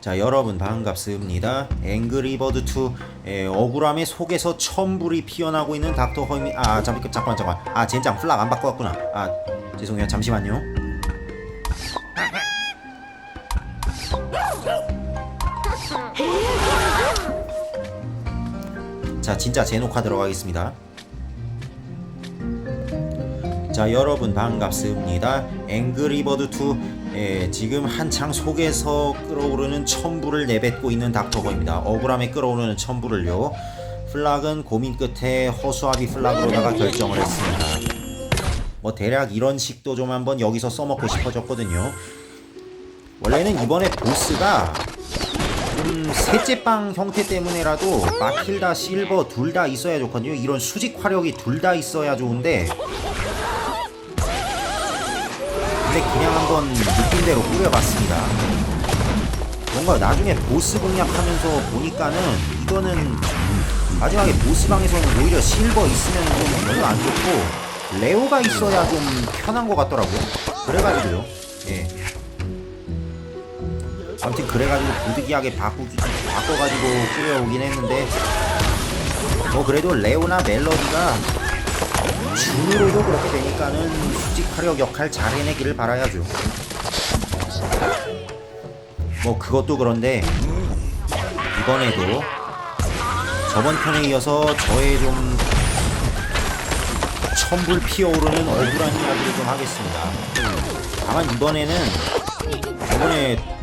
자 여러분 반갑습니다. 앵그리버드 2 에, 억울함의 속에서 천불이 피어나고 있는 닥터 허미 아 잠깐 잠깐 잠깐 아 젠장 플락 안 바꿔왔구나. 아 죄송해요. 잠시만요. 자 진짜 제녹화 들어가겠습니다. 자 여러분 반갑습니다. 앵그리버드 2 예, 지금 한창 속에서 끓어오르는 천불을 내뱉고 있는 닥터거입니다. 억울함에 끓어오르는 천불을요. 플락은 고민 끝에 허수아비 플락으로다가 결정을 했습니다. 뭐 대략 이런 식도 좀 한번 여기서 써먹고 싶어졌거든요. 원래는 이번에 보스가 좀 셋째빵 형태 때문에라도 마틸다 실버 둘 다 있어야 좋거든요. 이런 수직 화력이 둘 다 있어야 좋은데 한번 느낌대로 꾸려봤습니다. 뭔가 나중에 보스 공략하면서 보니까는 이거는 마지막에 보스방에서는 오히려 실버 있으면 좀 별로 안 좋고 레오가 있어야 좀 편한 것 같더라고요. 그래가지고요. 예. 아무튼 그래가지고 부득이하게 바꾸기, 바꿔가지고 꾸려오긴 했는데 뭐 그래도 레오나 멜로디가 중으로도 그렇게 되니까는 수직 화력 역할 잘 해내기를 바라야죠. 뭐 그것도 그런데 이번에도 저번 편에 이어서 저의 좀 천불 피어오르는 억울한 이야기를 좀 하겠습니다. 다만 이번에는 저번에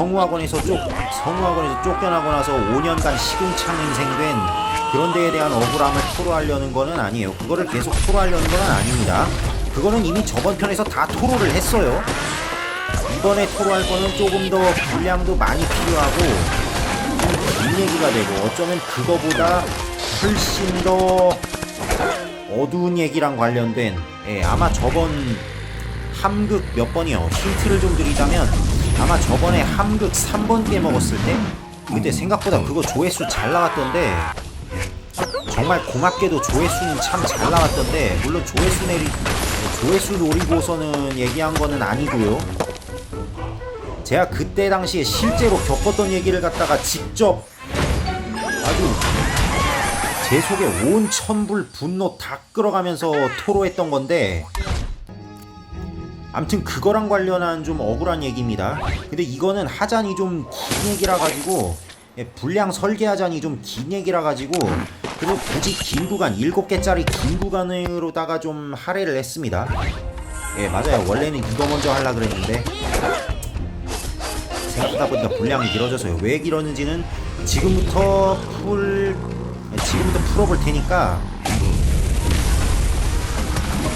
성우학원에서 쫓 성우학원에서 쫓겨나고 나서 5년간 시궁창 인생된 그런 데에 대한 억울함을 토로하려는 거는 아니에요. 그거를 계속 토로하려는 건 아닙니다. 그거는 이미 저번 편에서 다 토로를 했어요. 이번에 토로할 거는 조금 더 분량도 많이 필요하고 좀긴 얘기가 되고 어쩌면 그거보다 훨씬 더 어두운 얘기랑 관련된 예, 아마 저번 함극 몇 번이요 힌트를 좀 드리자면 아마 저번에 함극 3번 깨먹었을 때 그때 생각보다 그거 조회수 잘 나왔던데 정말 고맙게도 조회수는 참 잘 나왔던데 물론 조회수 내리 조회수 노리고서는 얘기한 거는 아니고요. 제가 그때 당시에 실제로 겪었던 얘기를 갖다가 직접 아주 제 속에 온 천불 분노 다 끌어가면서 토로했던 건데 암튼 그거랑 관련한 좀 억울한 얘기입니다. 근데 이거는 하잔이 좀 긴 얘기라 가지고 예, 분량 설계하자니 좀긴 얘기라 가지고 그리고 굳이 긴 구간 7개짜리 긴 구간으로다가 좀 할애를 했습니다. 예 맞아요 원래는 이거 먼저 하려 그랬는데 생각하다 보니까 분량이 길어져서요. 왜 길었는지는 지금부터 풀 지금부터 풀어볼 테니까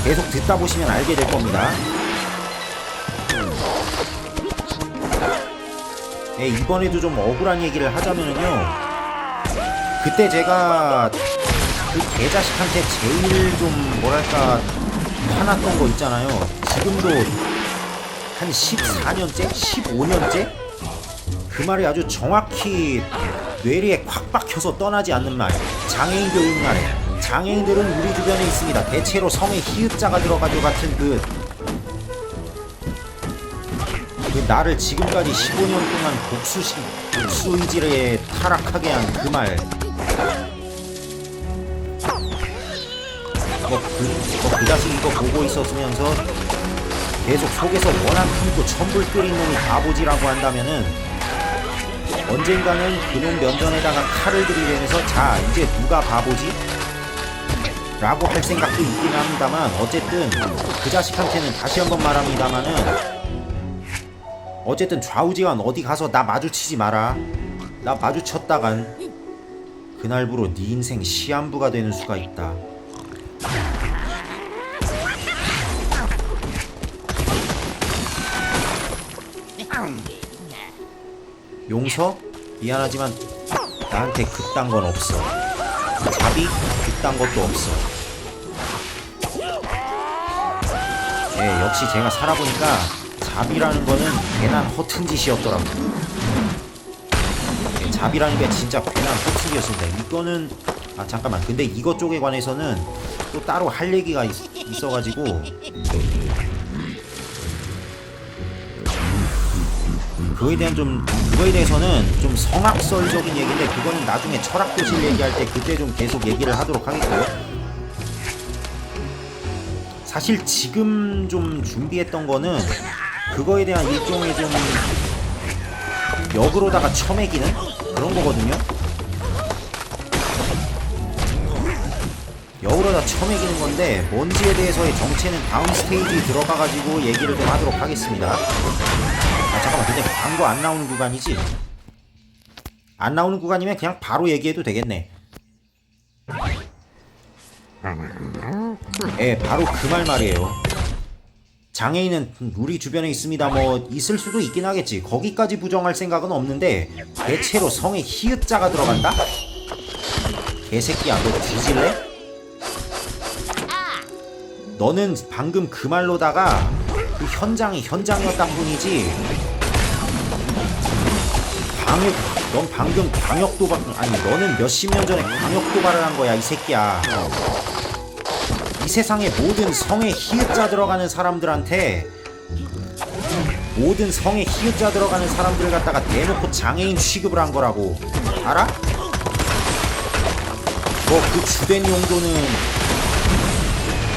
계속 듣다 보시면 알게 될 겁니다. 예, 이번에도 좀 억울한 얘기를 하자면은요. 그때 제가 그 개자식한테 제일 좀 뭐랄까 화났던 거 있잖아요. 지금도 한 14년째? 15년째? 그 말이 아주 정확히 뇌리에 콱 박혀서 떠나지 않는 말. 장애인 교육 말에. 장애인들은 우리 주변에 있습니다. 대체로 성에 히읗자가 들어가지고 같은 그, 그 나를 지금까지 15년 동안 복수시, 복수 의지에 타락하게 한 그 말. 뭐 그, 뭐 그 자식 이거 보고 있었으면서 계속 속에서 워낙 큰고 천불 끓인 놈이 바보지라고 한다면은 언젠가는 그놈 면전에다가 칼을 들이대면서 자 이제 누가 바보지? 라고 할 생각도 있긴 합니다만 어쨌든 그 자식한테는 다시 한번 말합니다마는 어쨌든 좌우지간 어디 가서 나 마주치지 마라 나 마주쳤다간 그날부로 네 인생 시한부가 되는 수가 있다 용서? 미안하지만 나한테 그딴 건 없어. 자비? 그딴 것도 없어. 예, 역시 제가 살아보니까 자비라는 거는 괜한 허튼 짓이었더라고. 예, 자비라는 게 진짜 괜한 허튼 짓이었습니다. 이거는 아 잠깐만. 근데 이것 쪽에 관해서는 또 따로 할 얘기가 있, 있어가지고 그거에 대한 좀 그거에 대해서는 좀 성악설적인 얘기인데 그거는 나중에 철학교실 얘기할 때 그때 좀 계속 얘기를 하도록 하겠고요. 사실 지금 좀 준비했던 거는 그거에 대한 일종의 좀 역으로다가 쳐매기는 그런 거거든요. 역으로다 쳐매기는 건데 뭔지에 대해서의 정체는 다음 스테이지 들어가가지고 얘기를 좀 하도록 하겠습니다. 아 잠깐만 근데 광고 안 나오는 구간이지? 안 나오는 구간이면 그냥 바로 얘기해도 되겠네. 예, 바로 그 말 말이에요. 장애인은 우리 주변에 있습니다. 뭐 있을 수도 있긴 하겠지. 거기까지 부정할 생각은 없는데 대체로 성에 히읗자가 들어간다? 개새끼야, 너 뒤질래? 너는 방금 그 말로다가 그 현장이 현장이었단 뿐이지. 방역, 넌 방금 방역 도발 아니 너는 몇십 년 전에 방역 도발을 한 거야 이 새끼야. 이 세상의 모든 성에 히읗자 들어가는 사람들한테 모든 성에 히읗자 들어가는 사람들을 갖다가 대놓고 장애인 취급을 한 거라고 알아? 뭐 그 주된 용도는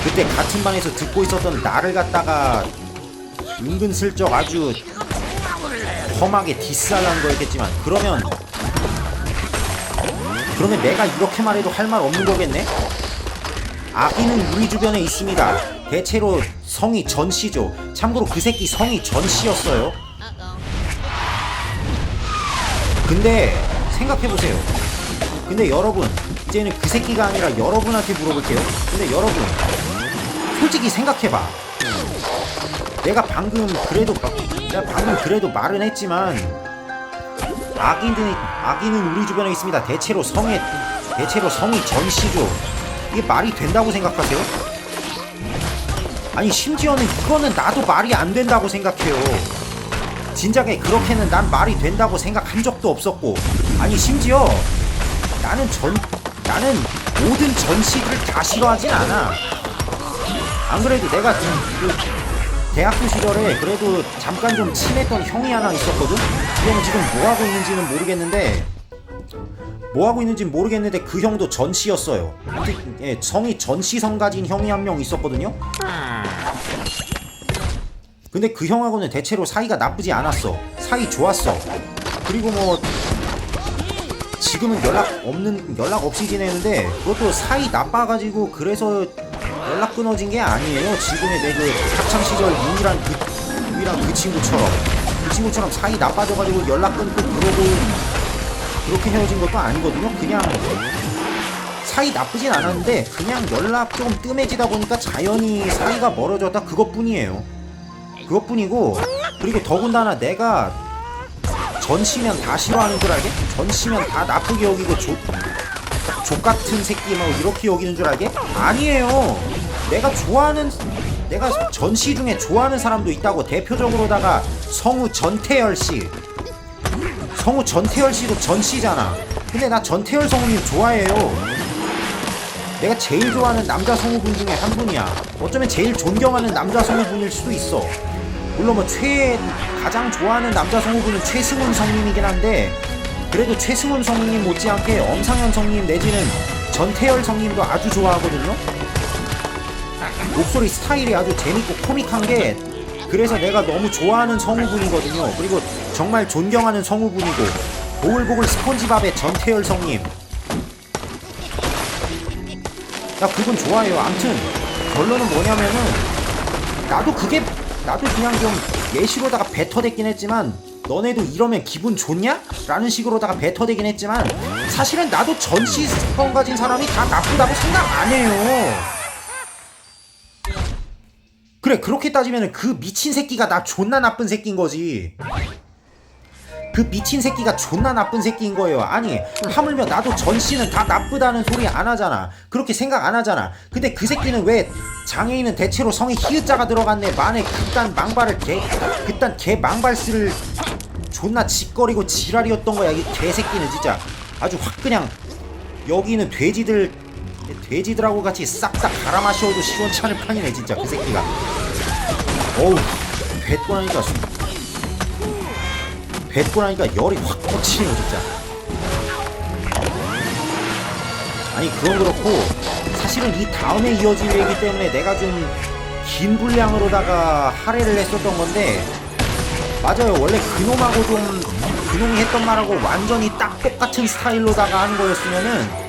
그때 같은 반에서 듣고 있었던 나를 갖다가 은근슬쩍 아주 험하게 디스하려는 거였겠지만 그러면 그러면 내가 이렇게 말해도 할 말 없는 거겠네? 아기는 우리 주변에 있습니다. 대체로 성이 전씨죠. 참고로 그 새끼 성이 전씨였어요. 근데 생각해보세요. 근데 여러분 이제는 그 새끼가 아니라 여러분한테 물어볼게요. 근데 여러분 솔직히 생각해봐. 내가 방금 그래도 내가 방금 그래도 말은 했지만 아기는 아기는 우리 주변에 있습니다. 대체로 성에 대체로 성이 전씨죠. 이게 말이 된다고 생각하세요? 아니 심지어는 이거는 나도 말이 안 된다고 생각해요. 진작에 그렇게는 난 말이 된다고 생각한 적도 없었고 아니 심지어 나는 전 나는 모든 전시들을 다 싫어하진 않아. 안 그래도 내가 좀그 대학교 시절에 그래도 잠깐 좀 친했던 형이 하나 있었거든. 그형 지금 뭐 하고 있는지는 모르겠는데 뭐 하고 있는지 는 모르겠는데 그 형도 전시였어요. 근데 예, 성이 전시성 가진 형이 한 명 있었거든요. 근데 그 형하고는 대체로 사이가 나쁘지 않았어. 사이 좋았어. 그리고 뭐 지금은 연락 없는 연락 없이 지내는데 그것도 사이 나빠가지고 그래서 연락 끊어진 게 아니에요. 지금의 내 그 학창 시절 유일한 그 유일한 그 친구처럼 그 친구처럼 사이 나빠져가지고 연락 끊고 그러고 그렇게 헤어진 것도 아니거든요. 그냥 사이 나쁘진 않았는데 그냥 연락 좀 뜸해지다 보니까 자연히 사이가 멀어졌다 그것뿐이에요. 그것뿐이고 그리고 더군다나 내가 전시면 다 싫어하는 줄 알게? 전시면 다 나쁘게 여기고 조, 족 같은 새끼 뭐 이렇게 여기는 줄 알게? 아니에요. 내가 좋아하는 내가 전시 중에 좋아하는 사람도 있다고 대표적으로다가 성우 전태열 씨. 성우 전태열 씨도 전씨잖아. 근데 나 전태열 성우님 좋아해요. 내가 제일 좋아하는 남자 성우분 중에 한 분이야. 어쩌면 제일 존경하는 남자 성우분일 수도 있어. 물론 뭐 최 가장 좋아하는 남자 성우분은 최승훈 성님이긴 한데 그래도 최승훈 성님 못지않게 엄상현 성님 내지는 전태열 성님도 아주 좋아하거든요. 목소리 스타일이 아주 재밌고 코믹한 게 그래서 내가 너무 좋아하는 성우분이거든요. 그리고 정말 존경하는 성우분이고 보글보글 스폰지밥의 전태열 성님. 나 그분 좋아해요. 암튼 결론은 뭐냐면은 나도 그게 나도 그냥 좀 예시로다가 뱉어댔긴 했지만 너네도 이러면 기분 좋냐? 라는 식으로다가 뱉어대긴 했지만 사실은 나도 전시 스폰 가진 사람이 다 나쁘다고 생각 안 해요. 그래 그렇게 따지면 그 미친 새끼가 나 존나 나쁜 새끼인 거지. 그 미친 새끼가 존나 나쁜 새끼인 거예요. 아니 하물며 나도 전 씨는 다 나쁘다는 소리 안 하잖아. 그렇게 생각 안 하잖아. 근데 그 새끼는 왜 장애인은 대체로 성에 히읗자가 들어갔네. 만에 그딴 망발을 개 그딴 개 망발스를 존나 짓거리고 지랄이었던 거야. 이 개새끼는 진짜 아주 확 그냥 여기는 돼지들 돼지들하고 같이 싹 다 갈아 마셔도 시원찮을 판이네 진짜 그 새끼가. 어우 뱃도 하니까 뱉고 나니까 열이 확 뻗치네요 진짜. 아니 그건 그렇고 사실은 이 다음에 이어질 얘기 때문에 내가 좀 긴 분량으로다가 할애를 했었던 건데 맞아요. 원래 그놈하고 좀 그놈이 했던 말하고 완전히 딱 똑같은 스타일로다가 하는 거였으면은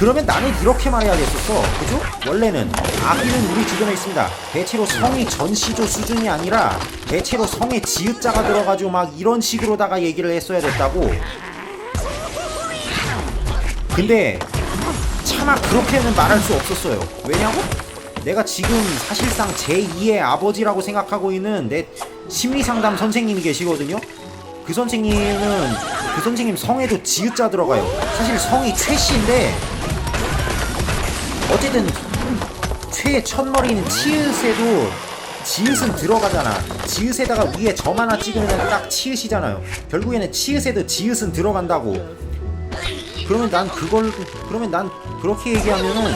그러면 나는 이렇게 말해야 됐었어. 그죠? 원래는 아기는 우리 주변에 있습니다. 대체로 성이 전시조 수준이 아니라 대체로 성에 지읒자가 들어가지고 막 이런 식으로다가 얘기를 했어야 됐다고. 근데 차마 그렇게는 말할 수 없었어요. 왜냐고? 내가 지금 사실상 제2의 아버지라고 생각하고 있는 내 심리상담 선생님이 계시거든요. 그 선생님은 그 선생님 성에도 지읒자 들어가요. 사실 성이 최씨인데 어쨌든 최의 첫머리는 치읓에도 지읒은 들어가잖아. 지읒에다가 위에 점 하나 찍으면 딱 치읓이잖아요. 결국에는 치읓에도 지읒은 들어간다고. 그러면 난 그걸 그러면 난 그렇게 얘기하면은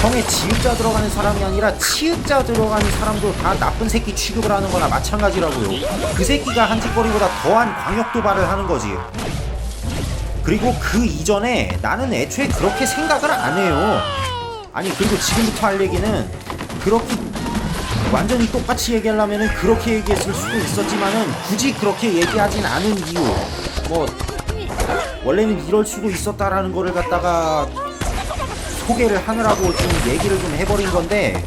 성에 지읒자 들어가는 사람이 아니라 치읒자 들어가는 사람도 다 나쁜 새끼 취급을 하는 거나 마찬가지라고요. 그 새끼가 한 짓거리보다 더한 광역 도발을 하는 거지. 그리고 그 이전에 나는 애초에 그렇게 생각을 안 해요. 아니 그리고 지금부터 할 얘기는 그렇게 완전히 똑같이 얘기하려면은 그렇게 얘기했을 수도 있었지만은 굳이 그렇게 얘기하진 않은 이유 뭐 원래는 이럴 수도 있었다라는 거를 갖다가 소개를 하느라고 좀 얘기를 좀 해버린 건데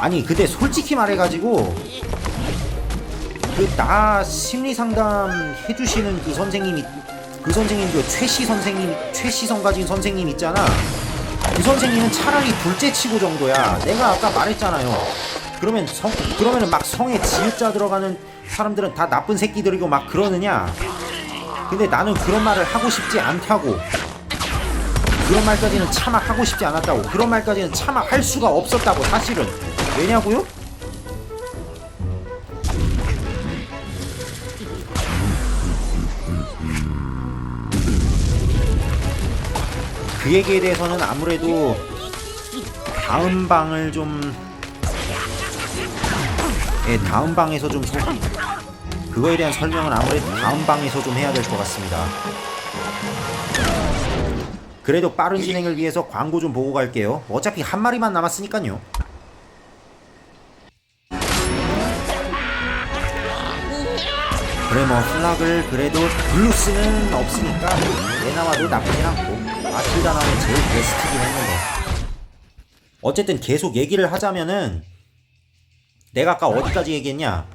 아니 근데 솔직히 말해가지고 그 나 심리 상담 해주시는 그 선생님이 그 선생님 그 최씨 선생님 최씨 성 가진 선생님 있잖아. 그 선생님은 차라리 둘째 치고 정도야. 내가 아까 말했잖아요. 그러면 성 그러면은 막 성에 지읒자 들어가는 사람들은 다 나쁜 새끼들이고 막 그러느냐? 근데 나는 그런 말을 하고 싶지 않다고. 그런 말까지는 차마 하고 싶지 않았다고. 그런 말까지는 차마 할 수가 없었다고 사실은. 왜냐고요? 그 얘기에 대해서는 아무래도 다음 방을 좀 예, 다음 방에서 좀 소... 그거에 대한 설명은 아무래도 다음 방에서 좀 해야 될 것 같습니다. 그래도 빠른 진행을 위해서 광고 좀 보고 갈게요. 어차피 한 마리만 남았으니까요. 그래 뭐 플락을 그래도 블루스는 없으니까 얘 나와도 나쁘진 않고 마틸다 나는 제일 베스트긴 했는데. 어쨌든 계속 얘기를 하자면은 내가 아까 어디까지 얘기했냐?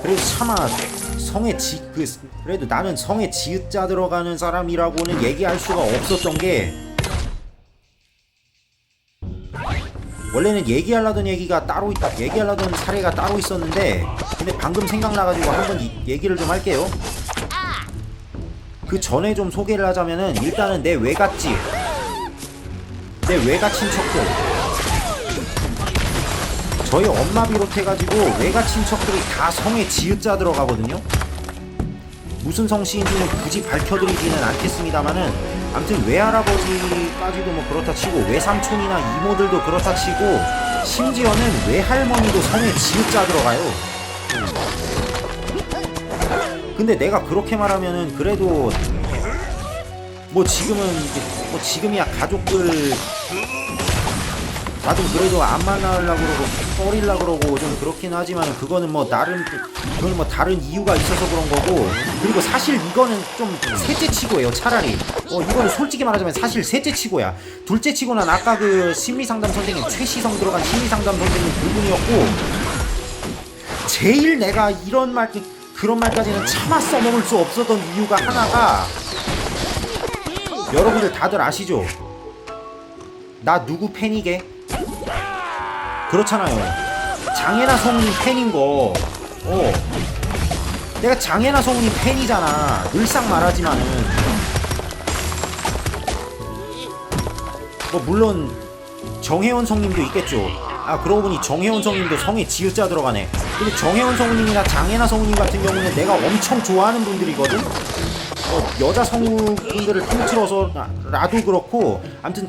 그래도 차마 성에 지, 그, 그래도 나는 성에 지읒자 들어가는 사람이라고는 얘기할 수가 없었던 게 원래는 얘기하려던 얘기가 따로 있다 얘기하려던 사례가 따로 있었는데 근데 방금 생각나가지고 한번 이- 얘기를 좀 할게요 그 전에 좀 소개를 하자면은 일단은 내 외갓집. 내 외가 친척들. 저희 엄마 비롯해가지고 외가 친척들이 다 성에 지읒자 들어가거든요. 무슨 성씨인지는 굳이 밝혀드리지는 않겠습니다만은 아무튼 외할아버지까지도 뭐 그렇다 치고 외삼촌이나 이모들도 그렇다 치고 심지어는 외할머니도 성에 지읒자 들어가요 근데 내가 그렇게 말하면은 그래도 뭐 지금은 뭐 지금이야 가족들 나도 그래도 안 만나려고 그러고 꺼리려 그러고 좀 그렇긴 하지만 그거는 뭐 나름 그건 뭐 다른 이유가 있어서 그런 거고. 그리고 사실 이거는 좀 셋째 치고예요 차라리. 어 이거는 솔직히 말하자면 사실 셋째 치고야. 둘째 치고는 아까 그 심리상담 선생님 최시성 들어간 심리상담 선생님 그분이었고 제일 내가 이런 말 그런 말까지는 차마 써먹을 수 없었던 이유가 하나가 여러분들 다들 아시죠? 나 누구 팬이게? 그렇잖아요. 장애나 성우님 팬인 거. 어. 내가 장애나 성우님 팬이잖아. 늘상 말하지만은. 뭐 물론 정혜원 성님도 있겠죠. 아 그러고 보니 정혜원 성님도 성에 지읒자 들어가네. 근데 정혜원 성우님이나 장혜나 성우님 같은 경우는 내가 엄청 좋아하는 분들이거든. 어, 여자 성우분들을 통틀어서 나- 나도 그렇고 아무튼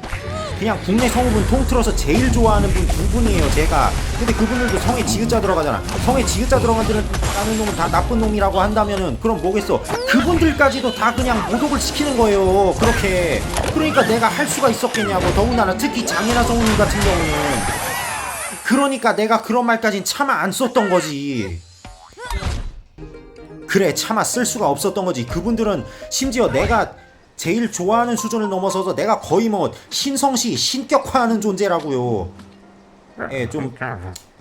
그냥 국내 성우분 통틀어서 제일 좋아하는 분 두 분이에요 제가. 근데 그분들도 성에 지읒자 들어가잖아. 성에 지읒자 들어가는 놈은 다 나쁜 놈이라고 한다면은 그럼 뭐겠어? 그분들까지도 다 그냥 모독을 시키는 거예요 그렇게. 그러니까 내가 할 수가 있었겠냐고 더군다나 특히 장애나 성우님 같은 경우는 그러니까 내가 그런 말까진 차마 안 썼던 거지. 그래 차마 쓸 수가 없었던 거지. 그분들은 심지어 내가 제일 좋아하는 수준을 넘어서서 내가 거의 뭐 신성시 신격화하는 존재라고요. 예 좀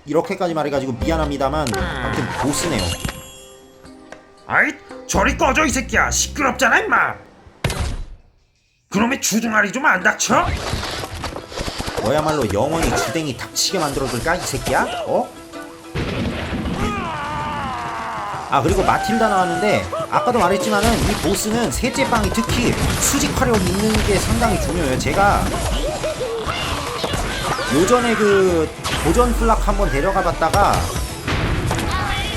이렇게까지 말해가지고 미안합니다만 아무튼 보스네요. 아이 저리 꺼져 이 새끼야. 시끄럽잖아 임마. 그놈의 주둥아리 좀 안 닥쳐? 너야말로 영원히 주댕이 닥치게 만들어둘까 이 새끼야? 어? 아 그리고 마틸다 나왔는데 아까도 말했지만은 이 보스는 셋째 방이 특히 수직 화력 있는 게 상당히 중요해요 제가 요전에 그 도전 플락 한번 데려가 봤다가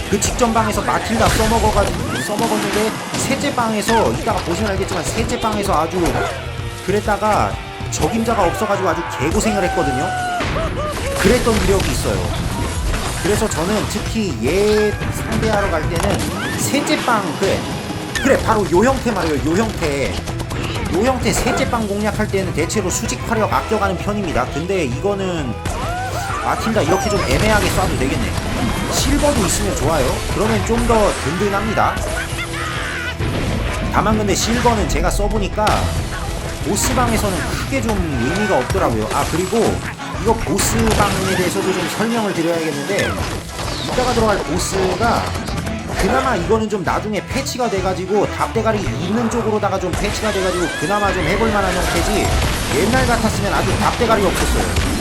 그 직전 방에서 마틸다 써먹어가지고 써먹었는데 셋째 방에서 이따가 보시면 알겠지만 셋째 방에서 아주 그랬다가 적임자가 없어가지고 아주 개고생을 했거든요. 그랬던 이력이 있어요. 그래서 저는 특히 얘 상대하러 갈 때는 셋째 빵 그래 그래 바로 요 형태 말이에요. 요 형태 요 형태 셋째 빵 공략할 때는 대체로 수직 화력 아껴가는 편입니다. 근데 이거는 마틴다 이렇게 좀 애매하게 쏴도 되겠네. 실버도 있으면 좋아요. 그러면 좀 더 든든합니다. 다만 근데 실버는 제가 써보니까 보스방에서는 크게 좀 의미가 없더라고요. 아 그리고 이거 보스방에 대해서도 좀 설명을 드려야겠는데 이따가 들어갈 보스가 그나마 이거는 좀 나중에 패치가 돼가지고 답대가리 있는 쪽으로다가 좀 패치가 돼가지고 그나마 좀 해볼 만한 형태지 옛날 같았으면 아주 답대가리 없었어요.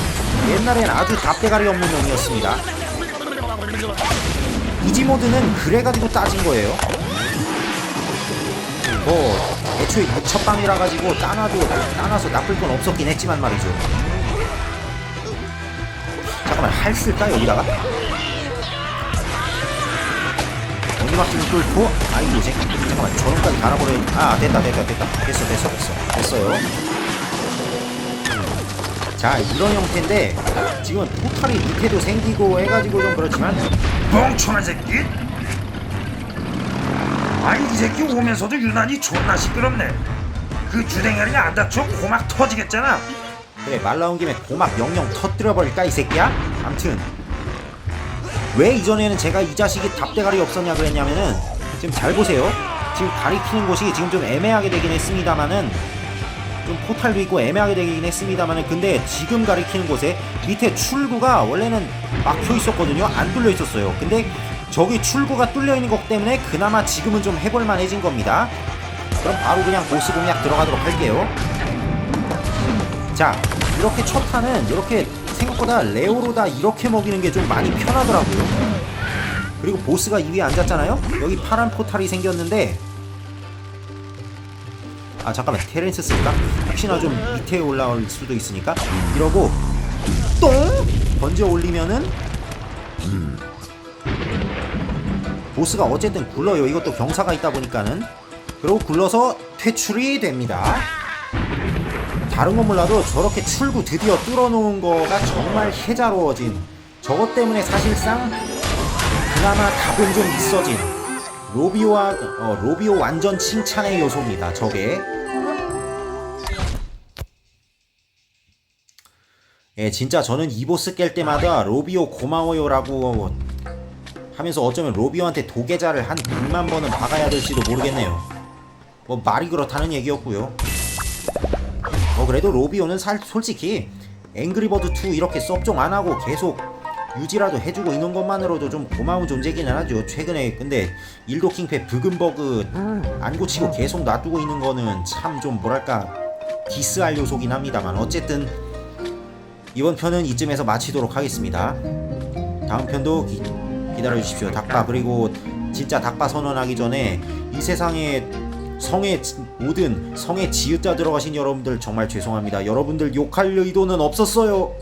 옛날엔 아주 답대가리 없는 놈이었습니다. 이지모드는 그래가지고 따진 거예요. 뭐 애초에 첫 방이라 가지고 따놔도 따놔서 나쁠 건 없었긴 했지만 말이죠. 잠깐만 할 쓸까 여기다가? 언니막힘을 뚫고 아이고 이제 잠깐만 저런까지 갈아버려 아 됐다 됐다 됐다. 됐어 됐어 됐어. 됐어요. 자 이런 형태인데 지금 포탈이 밑에도 생기고 해가지고 좀 그렇지만 멍청한 새끼 아이 이 새끼 오면서도 유난히 존나 시끄럽네. 그 주댕이가 안 닥쳐? 고막 터지겠잖아. 그래 말 나온 김에 고막 영영 터뜨려 버릴까 이 새끼야? 암튼 왜 이전에는 제가 이 자식이 답대가리 없었냐 그랬냐면은 지금 잘 보세요. 지금 가리키는 곳이 지금 좀 애매하게 되긴 했습니다만은 좀 포탈도 있고 애매하게 되긴 했습니다만은 근데 지금 가리키는 곳에 밑에 출구가 원래는 막혀 있었거든요. 안 뚫려 있었어요. 근데 저기 출구가 뚫려 있는 것 때문에 그나마 지금은 좀 해볼 만해진 겁니다. 그럼 바로 그냥 보스 공략 들어가도록 할게요. 자 이렇게 첫 탄은 이렇게 생각보다 레오로 다 이렇게 먹이는 게 좀 많이 편하더라고요. 그리고 보스가 이 위에 앉았잖아요? 여기 파란 포탈이 생겼는데 아 잠깐만. 테렌스 쓸까? 혹시나 좀 밑에 올라올 수도 있으니까. 이러고 똥! 던져 올리면은 보스가 어쨌든 굴러요. 이것도 경사가 있다 보니까는. 그리고 굴러서 퇴출이 됩니다. 다른 건 몰라도 저렇게 출구 드디어 뚫어놓은 거가 정말 해자로워진 저것 때문에 사실상 그나마 답은 좀 있어진 로비오와 어, 로비오 완전 칭찬의 요소입니다 저게. 예 진짜 저는 이 보스 깰 때마다 로비오 고마워요라고 하면서 어쩌면 로비오한테 도계자를 한 100만 번은 박아야 될지도 모르겠네요 뭐 말이 그렇다는 얘기였고요 어 그래도 로비오는 살, 솔직히 앵그리버드 2 이렇게 섭종 안 하고 계속 유지라도 해주고 있는 것만으로도 좀 고마운 존재기는 하죠. 최근에 근데 일도킹패 브금버그 안 고치고 계속 놔두고 있는 거는 참 좀 뭐랄까 디스할 요소긴 합니다만 어쨌든 이번 편은 이쯤에서 마치도록 하겠습니다. 다음 편도 기, 기다려 주십시오. 닭바 그리고 진짜 닭바 선언하기 전에 이 세상에 지- 모든 성의 지읒자 들어가신 여러분들 정말 죄송합니다. 여러분들 욕할 의도는 없었어요.